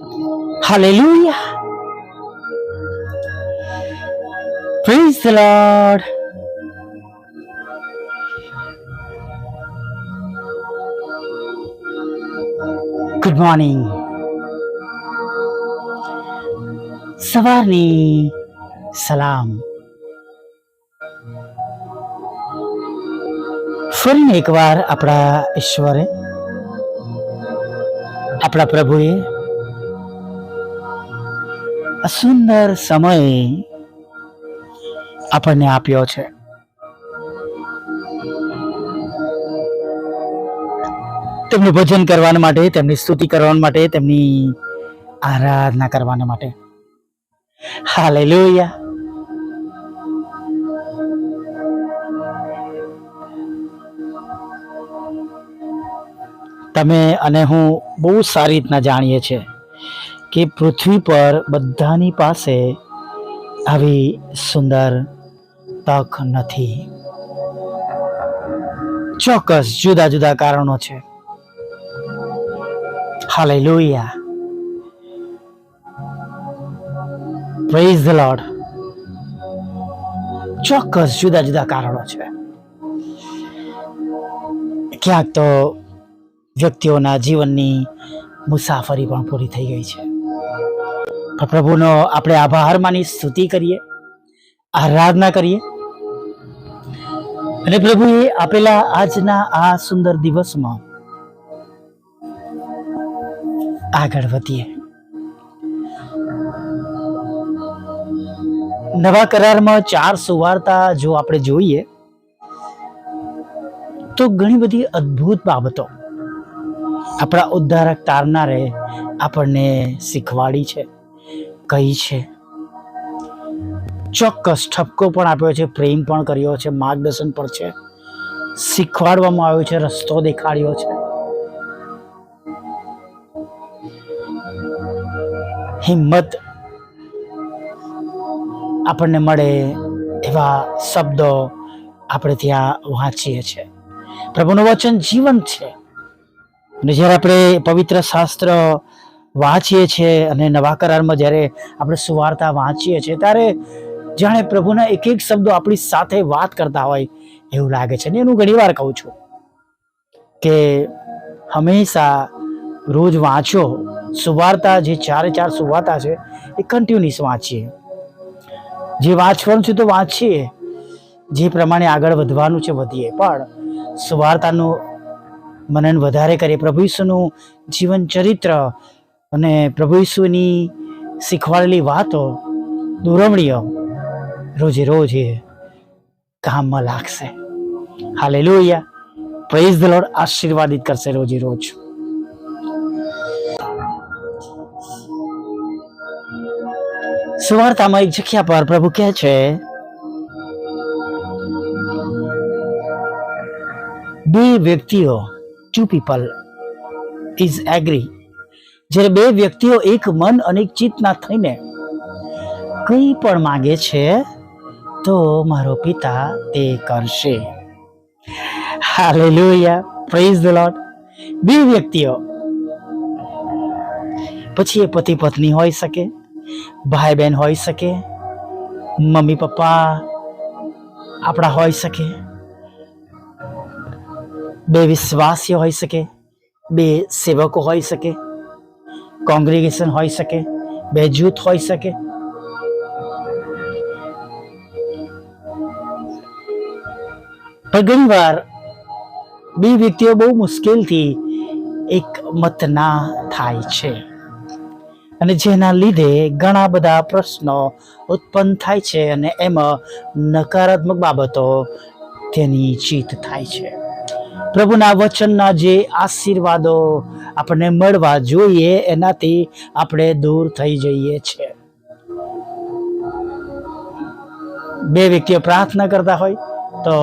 Hallelujah. Praise the Lord. Good morning સવારની સલામ ફરીને એકવાર આપણા ઈશ્વરે, આપણા પ્રભુએ આ સુંદર સમય આપણને આપ્યો છે. તેમનું ભજન કરવા માટે, તેમની સ્તુતિ કરવા માટે, તેમની આરાધના કરવા માટે. હાલેલુયા. તમે અને હું બહુ સારી રીતના જાણીએ છીએ. કે પૃથ્વી પર બધાની પાસે આવી સુંદર તક નથી. ચોક્કસ જુદા જુદા કારણો છે. હાલેલુયા પ્રેઝ ધ લોર્ડ ચોક્કસ જુદા જુદા કારણો છે. ક્યાંક તો વ્યક્તિઓના જીવનની મુસાફરી પણ પૂરી થઈ ગઈ છે. પ્રભુનો આપણે આભાર માની સ્તુતિ કરીએ, આરાધના કરીએ. અને પ્રભુએ આપેલા આજના આ સુંદર દિવસમાં આગળ વધીએ. નવા કરારમાં ચાર સુવાર્તા જો આપણે જોઈએ, તો ઘણી બધી અદ્ભુત બાબતો આપણા ઉદ્ધારક તારનારે આપણને શીખવાડી છે. કહી છે? ચોક્કસ ઠપકો પણ આપ્યો છે, પ્રેમ પણ કર્યો છે, માર્ગદર્શન પણ છે. શીખવાડવામાં આવ્યો છે, રસ્તો દેખાડ્યો છે. હિંમત આપણને મળે એવા શબ્દો આપણે ત્યાં વાંચીએ છીએ. પ્રભુનું વચન જીવન છે. અને જ્યારે આપણે પવિત્ર શાસ્ત્ર વાંચીએ છીએ અને નવા કરારમાં જ્યારે આપણે સુવાર્તા વાંચીએ છીએ, ત્યારે જાણે પ્રભુના એક એક શબ્દો આપણી સાથે વાત કરતા હોય એવું લાગે છે. ને એનું ઘણીવાર કહું છું કે હંમેશા રોજ વાંચો. સુવાર્તા જે ચારે ચાર સુવાર્તા છે, એ કન્ટિન્યુઅસ વાંચીએ. જે વાંચવાનું છે તો વાંચીએ. જે પ્રમાણે આગળ વધવાનું છે વધીએ. પણ સુવાર્તાનું મનન વધારે કરીએ. પ્રભુ ઈસુનું જીવન ચરિત્ર અને પ્રભુ ઈસુની શીખવાડેલી વાતો દુરમણીઓ રોજે રોજ એ કામમાં લાગશે. હાલે લોહિયા પ્રેઝ ધ લોર્ડ આશીર્વાદિત કરશે રોજે રોજ. સુવાર્તામાં એક જગ્યા પર પ્રભુ કહે છે, બે વ્યક્તિઓ ટુ પીપલ ઇઝ એગ્રી જ્યારે બે વ્યક્તિઓ એક મન અને એક ચિત્તના થઈને કંઈ પણ માંગે છે, તો મારો પિતા તે કરશે. હાલેલુયા પ્રેઝ ધ લોર્ડ બે વ્યક્તિઓ. પછી એ પતિ પત્ની હોઈ શકે, ભાઈ બહેન હોઈ શકે, મમ્મી પપ્પા આપણા હોઈ શકે, બે વિશ્વાસીઓ હોઈ શકે, બે સેવકો હોઈ શકે કોંગ્રેગેશન હોઈ શકે, બે જૂથ હોઈ શકે. પણ ઘણી વાર બે વ્યક્તિઓ બહુ મુશ્કેલથી એક મતના થાય છે. અને જેના લીધે ઘણા બધા પ્રશ્નો ઉત્પન્ન થાય છે અને એમાં નકારાત્મક બાબતો તેની જીત થાય છે. પ્રભુના વચનના જે આશીર્વાદો આપણને મળવા જોઈએ, એનાથી આપણે દૂર થઈ જઈએ છીએ. બે વ્યક્તિઓ પ્રાર્થના કરતા હોય, તો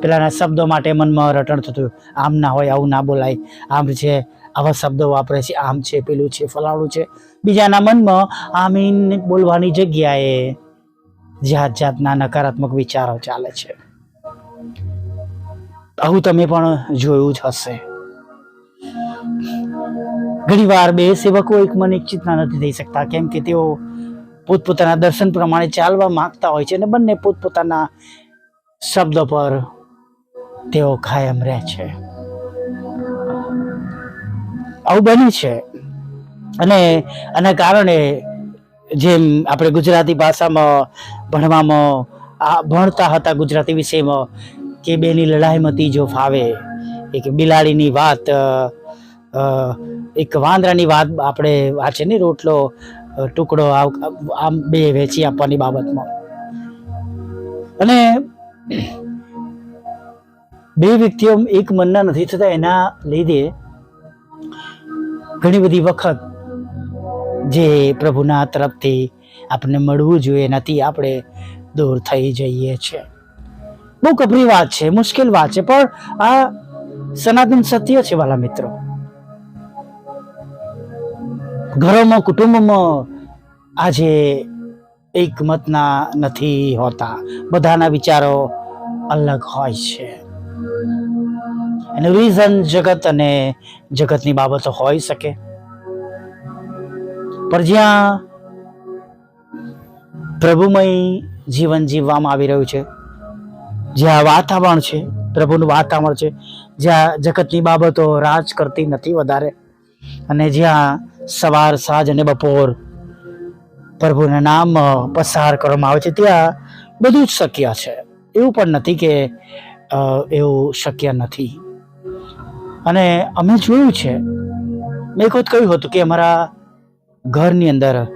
પેલાના શબ્દો માટે મનમાં રટણ થતું, આમ ના હોય, આવું ના બોલાય. આમ છે, આવા શબ્દો વાપરે છે, આમ છે, પેલું છે, ફલાણું છે. બીજાના મનમાં આમીન બોલવાની જગ્યાએ જાત જાતના નકારાત્મક વિચારો ચાલે છે. આવું તમે પણ જોયું જ હશે. ઘણીવાર બે સેવકો એક મન એક ચિંતા નથી થઈ શકતા, કેમ કે તેઓ પોતપોતાના દર્શન પ્રમાણે ચાલવા માંગતા હોય છે અને બંને પોતપોતાના શબ્દો પર તેઓ કાયમ રહે છે. આવું બને છે. અને આના કારણે જેમ આપણે ગુજરાતી ભાષામાં ભણવામાં, આ ભણતા હતા ગુજરાતી વિષયમાં, કે બેની લડાઈમાં તીજો ફાવે, એક બિલાડીની વાત એક વાંદરાની વાત આપણે વાંચે ને, રોટલો ટુકડો આમ બે વેચી આપવાની બાબતમાં. અને બે વ્યક્તિઓ એક મનના નથી થતા, એના લીધે ઘણી બધી વખત જે પ્રભુના તરફથી આપણને મળવું જોઈએ, એનાથી આપણે દૂર થઈ જઈએ છીએ. બહુ કપરી વાત છે, મુશ્કેલ વાત છે, પણ આ સનાતન સત્ય છે, વાલા મિત્રો. ઘરોમાં, કુટુંબમાં આજે એક મતના નથી હોતા. બધાના વિચારો અલગ હોય છે. એનું રીઝન જગત અને જગતની બાબતો હોઈ શકે. પણ જ્યાં પ્રભુમય જીવન જીવવામાં આવી રહ્યું છે, જ્યાં વાતાવરણ છે, પ્રભુનું વાતાવરણ છે, જ્યાં જગતની બાબતો રાજ કરતી નથી વધારે, અને જ્યાં સવાર, સાંજ અને બપોર પ્રભુના નામ પસાર કરવામાં આવે છે. ત્યાં બધું જ શક્ય છે. એવું પણ નથી કે એવું શક્ય નથી. અને અમે જોયું છે. મેં એક વખત કહ્યું હતું કે અમારા ઘરની અંદર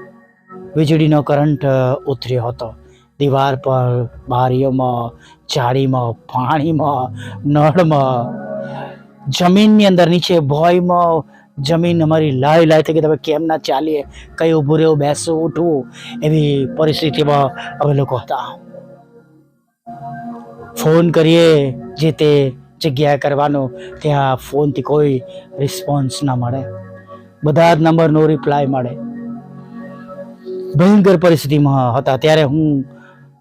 વીજળીનો કરંટ ઉતર્યો હતો. દિવાર પર, બારીઓમાં, જાળીમાં, પાણીમાં, નળમાં, જમીનની અંદર નીચે ભોયમાં જમીન અમારી લાય લાય થઈ ગઈ. તમે કેમ ના ચાલીએ? કઈ ઊભું રહેવું, બેસવું, ઉઠવું? એવી પરિસ્થિતિમાં અમે લોકો હતા. ફોન કરીએ જે તે જગ્યાએ કરવાનો. ત્યાં ફોનથી કોઈ રિસ્પોન્સ ના મળે. બધા જ નંબરનો રિપ્લાય મળે. ભયંકર પરિસ્થિતિમાં હતા. ત્યારે હું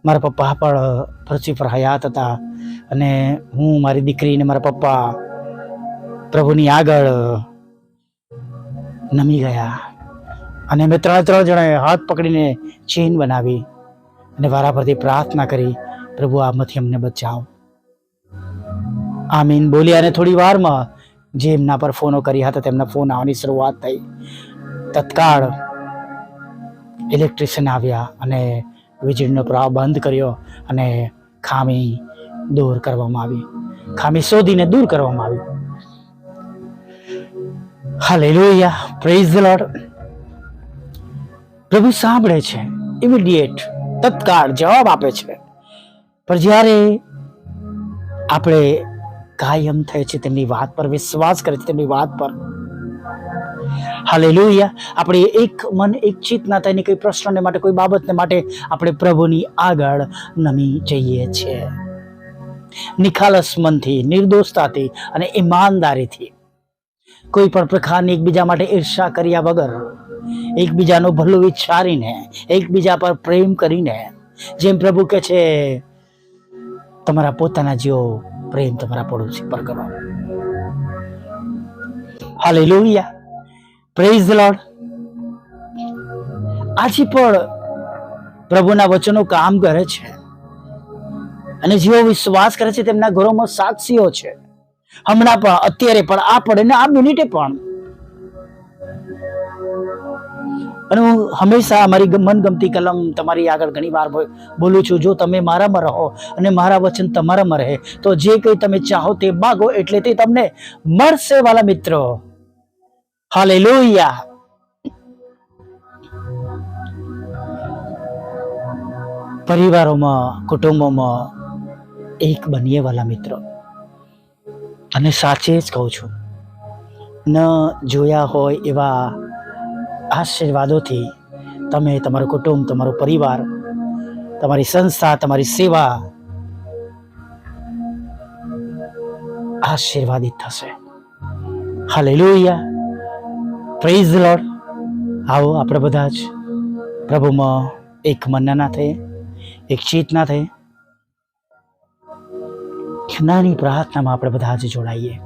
મારા પપ્પા પણ પૃથ્વી પર હયાત હતા. અને હું, મારી દીકરી ને મારા પપ્પા પ્રભુની આગળ નમી ગયા. અને અમે ત્રણ ત્રણ જણાએ હાથ પકડીને ચેન બનાવી અને વારા પરથી પ્રાર્થના કરી, પ્રભુ, આમાંથી અમને બચાવ. આમીન. બોલ્યા અને થોડી વારમાં જે એમના પર ફોનો કર્યા હતા, તેમના ફોન આવવાની શરૂઆત થઈ. તત્કાળ ઇલેક્ટ્રિશિયન આવ્યા અને વીજળીનો પ્રવાહ બંધ કર્યો અને ખામી દૂર કરવામાં આવી. ખામી શોધીને દૂર કરવામાં આવી. હાલેલુયા પ્રેઝ ધ લોર્ડ પ્રભુ સાંભળે છે. ઇમિડિયેટ તત્કાળ જવાબ આપે છે. પણ જ્યારે આપણે કાયમ થાય છે તેમની વાત પર, વિશ્વાસ કરે છે તેમની વાત પર. હાલેલુયા આપણે એક મન, એક ચિત્ત ના થઈને કોઈ પ્રશ્નને માટે, કોઈ બાબતને માટે આપણે પ્રભુની આગળ નમી જઈએ છીએ. નિખાલસ મનથી, નિર્દોષતાથી અને ઈમાનદારીથી. કોઈ પણ પ્રકારની એકબીજા માટે ઈર્ષા કર્યા વગર, એકબીજાનું ભલું વિચારીને, એકબીજા પર પ્રેમ કરીને, જેમ પ્રભુ કે છે, તમારા પોતાના જેવો પ્રેમ તમારા પડોશી પર કરો. હાલેલુયા પ્રેઝ ધ લોર્ડ આજે પણ પ્રભુના વચનો કામ કરે છે. અને જેઓ વિશ્વાસ કરે છે, તેમના ઘરોમાં સાક્ષીઓ છે. હમણાં પણ, અત્યારે પણ, આ પડે ને આ મિનિટે પણ. અને હું હંમેશા મારી મનગમતી કલમ તમારી આગળ ઘણી વાર બોલું છું. જો તમે મારામાં રહો અને મારા વચન તમારામાં રહે, તો જે કંઈ તમે ચાહો તે માગો એટલે તે તમને મળશે, વાલા મિત્રો. હાલેલુયા. પરિવારોમાં, કુટુંબોમાં એક બનીએ, વાલા મિત્રો. અને સાચે જ કહું છું. ન જોયા હોય એવા આશીર્વાદોથી તમે તમારું કુટુંબ, તમારો પરિવાર, તમારી સંસ્થા, તમારી સેવા આશીર્વાદિત થશે. હાલેલુયા. પ્રેઝ લોડ આવો આપણે બધા જ. પ્રભુમાં એક મનના ના થઈએ, એક ચિત ના થઈએ. નાની પ્રાર્થનામાં આપણે બધા જ જોડાઈએ.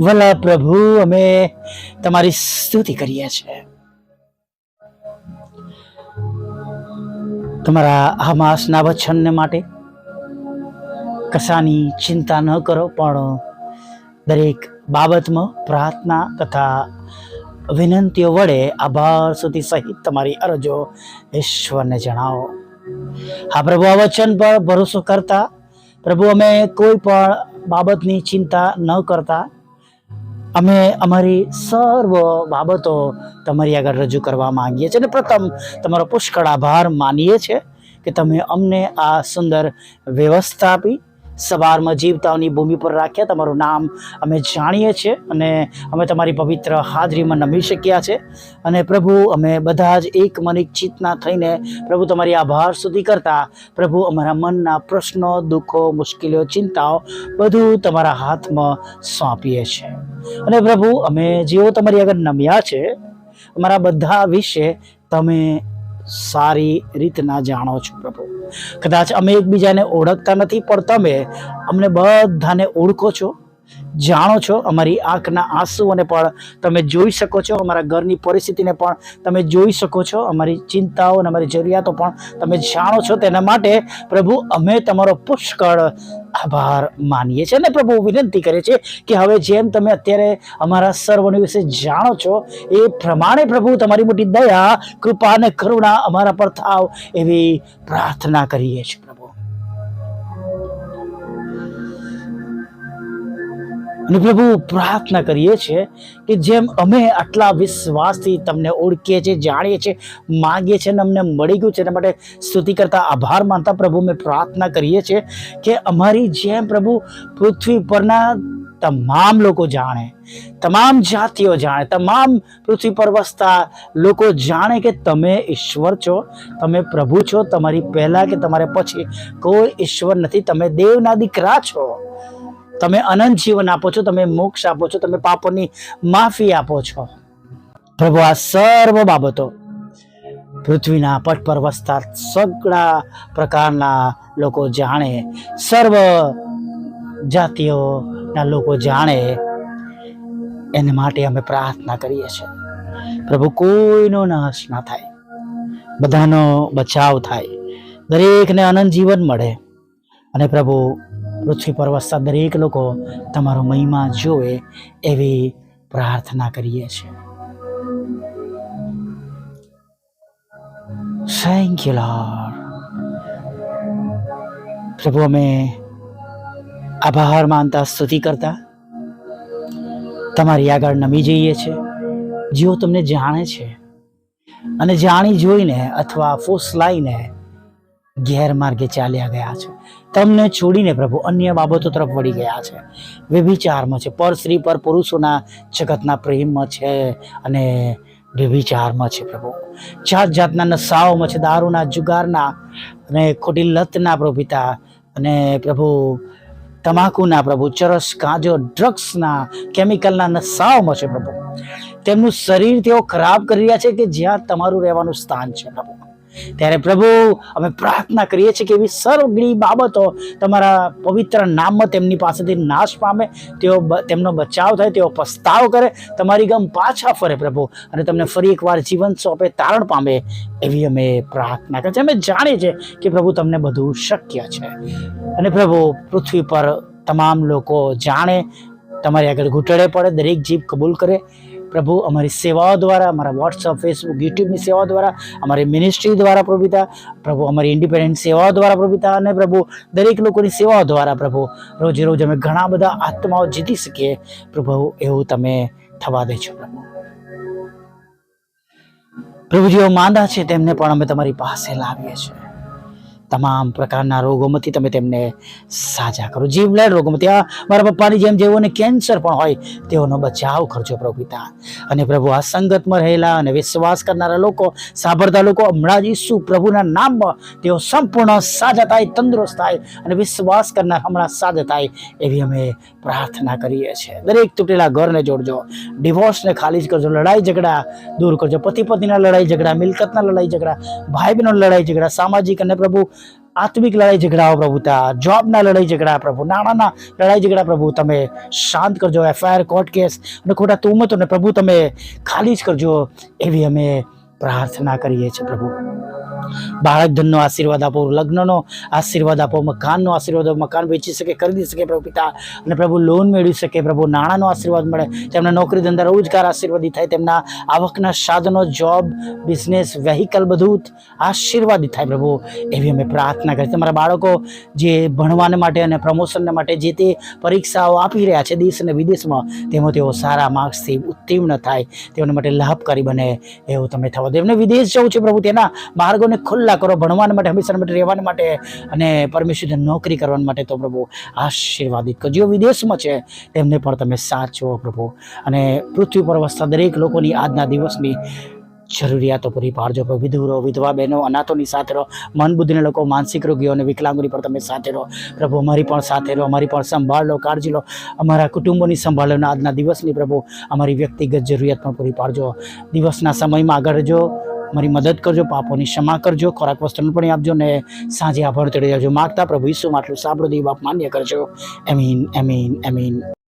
વલા પ્રભુ, અમે તમારી સ્તુતિ કરીએ છીએ. તમારા આ માસના વચનને માટે કશાની ચિંતા ન કરો, પણ દરેક બાબતમાં પ્રાર્થના તથા વિનંતીઓ વડે આભાર સુધી સહિત તમારી અરજો ઈશ્વરને જણાવો. હા, પ્રભુ, આ વચન પર ભરોસો કરતા, પ્રભુ, અમે કોઈ પણ બાબતની ચિંતા ન કરતા. અમે અમારી સર્વ બાબતો તમારી આગળ રજૂ કરવા માંગીએ છીએ. અને પ્રથમ, તમારો પુષ્કળ આભાર માનીએ છીએ કે તમે અમને આ સુંદર વ્યવસ્થા આપી સવારમાં જીવતાઓની ભૂમિ પર રાખ્યા. તમારું નામ અમે જાણીએ છીએ અને અમે તમારી પવિત્ર હાજરીમાં નમી શક્યા છે. અને પ્રભુ, અમે બધા જ એક મનિક ચિતના થઈને પ્રભુ તમારી આભાર સુધી કરતા. પ્રભુ, અમારા મનના પ્રશ્નો, દુઃખો, મુશ્કેલીઓ, ચિંતાઓ બધું તમારા હાથમાં સોંપીએ છીએ અને પ્રભુ, અમે જેઓ તમારી આગળ નમ્યા છે, અમારા બધા વિશે તમે સારી રીતના જાણો છો પ્રભુ. કદાચ અમે એકબીજાને ઓળખતા નથી, પણ તમે અમને બધાને ઓળખો છો. જાણો છો અમારી આંખના આંસુઓને પણ તમે જોઈ શકો છો, અમારા ઘરની પરિસ્થિતિને પણ તમે જોઈ શકો છો, અમારી ચિંતાઓ અને અમારી જરૂરિયાતો પણ તમે જાણો છો. તેના માટે પ્રભુ, અમે તમારો પુષ્કળ આભાર માનીએ છીએ અને પ્રભુ વિનંતી કરે છે કે હવે જેમ તમે અત્યારે અમારા સર્વને વિશે જાણો છો, એ પ્રમાણે પ્રભુ તમારી મોટી દયા, કૃપા અને કરુણા અમારા પર થાવ એવી પ્રાર્થના કરીએ છીએ. અને પ્રભુ પ્રાર્થના કરીએ છીએ કે જેમ અમે આટલા વિશ્વાસથી તમને ઓળખીએ છીએ, જાણીએ છીએ, માંગીએ છીએ અને અમને મળી ગયું છે, એના માટે સ્તુતિ કરતા આભાર માનતા પ્રભુ અમે પ્રાર્થના કરીએ છીએ કે અમારી જેમ પ્રભુ પૃથ્વી પરના તમામ લોકો જાણે, તમામ જાતિઓ જાણે, તમામ પૃથ્વી પર વસતા લોકો જાણે કે તમે ઈશ્વર છો, તમે પ્રભુ છો, તમારી પહેલાં કે તમારે પછી કોઈ ઈશ્વર નથી, તમે દેવના દીકરા છો. તમે અનંત જીવન આપો છો, તમે મોક્ષ આપો છો, તમે પાપોની માફી આપો છો. પ્રભુ, આ સર્વ બાબતો પૃથ્વીના પટ પર વસતા સગળા પ્રકારના લોકો જાણે, સર્વ જાતિઓના લોકો જાણે એને માટે અમે પ્રાર્થના કરીએ છીએ. પ્રભુ, કોઈનો નાશ ના થાય, બધાનો બચાવ થાય, દરેકને અનંત જીવન મળે. અને પ્રભુ પૃથ્વી પર વસતા દરેક લોકો તમારો મહિમા જોવે એવી પ્રાર્થના કરીએ છીએ. થેન્ક યુ પ્રભુ, અમે આભાર માનતા સ્તુતિ કરતા. તમારી આગળ નમી જઈએ છીએ. જેઓ તમને જાણે છે અને જાણી જોઈને અથવા ફોસલાઈને ગેરમાર્ગે ચાલ્યા ગયા છે. તમને છોડીને પ્રભુ અન્ય બાબતો તરફ વળી ગયા છે. વ્યભિચારમાં છે. પર સ્ત્રી, પર પુરુષોના જગતના પ્રેમમાં છે અને વ્યભિચારમાં છે પ્રભુ. જાત જાતના નશાઓમાં છે, દારૂના જુગારના અને ખોટી લતના પ્રભુ અને પ્રભુ તમાકુના પ્રભુ, ચરસ, ગાંજો, ડ્રગ્સના, કેમિકલના નશાઓમાં છે પ્રભુ. તેમનું શરીર તેઓ ખરાબ કરી રહ્યા છે કે જ્યાં તમારું રહેવાનું સ્થાન છે પ્રભુ. ત્યારે પ્રભુ, અમે પ્રાર્થના કરીએ છીએ કે એવી સર્વગળી બાબતો તમારા પવિત્ર નામમાં તેમની પાસેથી નાશ પામે, તેઓ તેમનો બચાવ થાય, તેઓ પસ્તાવ કરે, તમારી ગમ પાછા ફરે પ્રભુ. અને તમને ફરી એકવાર જીવન સોંપે, તારણ પામે એવી અમે પ્રાર્થના કરીએ છીએ. અમે જાણીએ છીએ કે પ્રભુ તમને બધું શક્ય છે. અને પ્રભુ, પૃથ્વી પર તમામ લોકો જાણે, તમારી આગળ ઘૂંટડે પડે, દરેક જીભ કબૂલ કરે પ્રભુ અમારી સેવાઓ દ્વારા, અમારા વોટ્સઅપ ફેસબુક યુટ્યુબની સેવાઓ દ્વારા, અમારી મિનિસ્ટ્રી દ્વારા પ્રભુતા, પ્રભુ અમારી ઇન્ડિપેન્ડન્ટ સેવાઓ દ્વારા પ્રભુતા અને પ્રભુ દરેક લોકોની સેવાઓ દ્વારા પ્રભુ રોજે રોજ અમે ઘણા બધા આત્માઓ જીતી શકીએ. પ્રભુ, એવું તમે થવા દેજો પ્રભુ. પ્રભુ જેઓ માંદા છે, તેમને પણ અમે તમારી પાસે લાવીએ છીએ. તમામ પ્રકારના રોગોમાંથી તમે તેમને સાજા કરો. જીવલેણ રોગોમાંથી. આ મારા પપ્પાની જેમ જેઓને કેન્સર પણ હોય, તેઓનો બચાવ કરજો પ્રભુ પિતા. અને પ્રભુ આ સંગતમાં રહેલા અને વિશ્વાસ કરનારા લોકો, સાંભળતા લોકો હમણાં જ ઈસુ પ્રભુના નામમાં તેઓ સંપૂર્ણ સાજા થાય, તંદુરસ્ત થાય અને વિશ્વાસ કરનાર હમણાં સાજા થાય એવી અમે પ્રાર્થના કરીએ છીએ. દરેક તૂટેલા ઘરને જોડજો, ડિવોર્સને ખાલી જ કરજો, લડાઈ ઝઘડા દૂર કરજો. પતિ પત્નીના લડાઈ ઝઘડા, મિલકતના લડાઈ ઝઘડા ભાઈ બહેનો લડાઈ ઝઘડા, સામાજિક અને પ્રભુ આત્મિક લડાઈ ઝઘડાઓ પ્રભુ તા જોબના લડાઈ ઝઘડા પ્રભુ નાણાંના લડાઈ ઝઘડા પ્રભુ તમે શાંત કરજો એફઆઈઆર કોર્ટ કેસ અને ખોટા તુમતોને પ્રભુ તમે ખાલી જ કરજો એવી અમે પ્રાર્થના કરીએ છીએ પ્રભુ. બાળક ધનનો આશીર્વાદ આપો, લગ્નનો આશીર્વાદ આપો, મકાનનો આશીર્વાદ આપો, મકાન વેચી શકે, ખરીદી શકે પ્રભુ પિતા. અને પ્રભુ લોન મેળવી શકે, પ્રભુ નાણાંનો આશીર્વાદ મળે. તેમના નોકરી ધંધા રોજગાર આશીર્વાદી થાય, તેમના આવકના સાધનો જોબ બિઝનેસ વેહિકલ બધું આશીર્વાદી થાય પ્રભુ. એવી અમે પ્રાર્થના કરીએ. તમારા બાળકો જે ભણવાને માટે અને પ્રમોશનને માટે જે તે પરીક્ષાઓ આપી રહ્યા છે દેશ અને વિદેશમાં, તેમાં તેઓ સારા માર્ક્સથી ઉત્તીર્ણ થાય. તેઓને માટે લાભકારી બને. એવું તમે થવા એમને વિદેશ જવું છે પ્રભુ, તેના માર્ગોને ખુલ્લા કરો ભણવા માટે, હંમેશા માટે રહેવા માટે અને પરમેશ્વર નોકરી કરવા માટે તો પ્રભુ આશીર્વાદિત કરો. જેઓ વિદેશમાં છે, તેમને પણ તમે સાચવો પ્રભુ. અને પૃથ્વી પર વસતા દરેક લોકોની આજના દિવસની જરૂરિયાતો પૂરી પાડજો. પ્રભુ વિધુરો વિધવા બહેનો, અનાથોની સાથે રહો મન બુદ્ધિના લોકો, માનસિક રોગીઓ અને વિકલાંગોની પણ તમે સાથે રહો. પ્રભુ, અમારી પણ સાથે રહો, અમારી પણ સંભાળ લો, કાળજી લો. અમારા કુટુંબોની સંભાળ લો આજના દિવસની પ્રભુ, અમારી વ્યક્તિગત જરૂરિયાત પણ પૂરી પાડજો. દિવસના સમયમાં આગળ જો મારી મદદ કરજો, પાપોની ક્ષમા કરજો, ખોરાક વસ્ત્રનું પણ આપજો ને સાંજે આભાર ચડી જાજો માગતા પ્રભુ ઈસુ માટલું સાંભળો, દેવ બાપ માન્ય કરજો. એમીન એમીન એમીન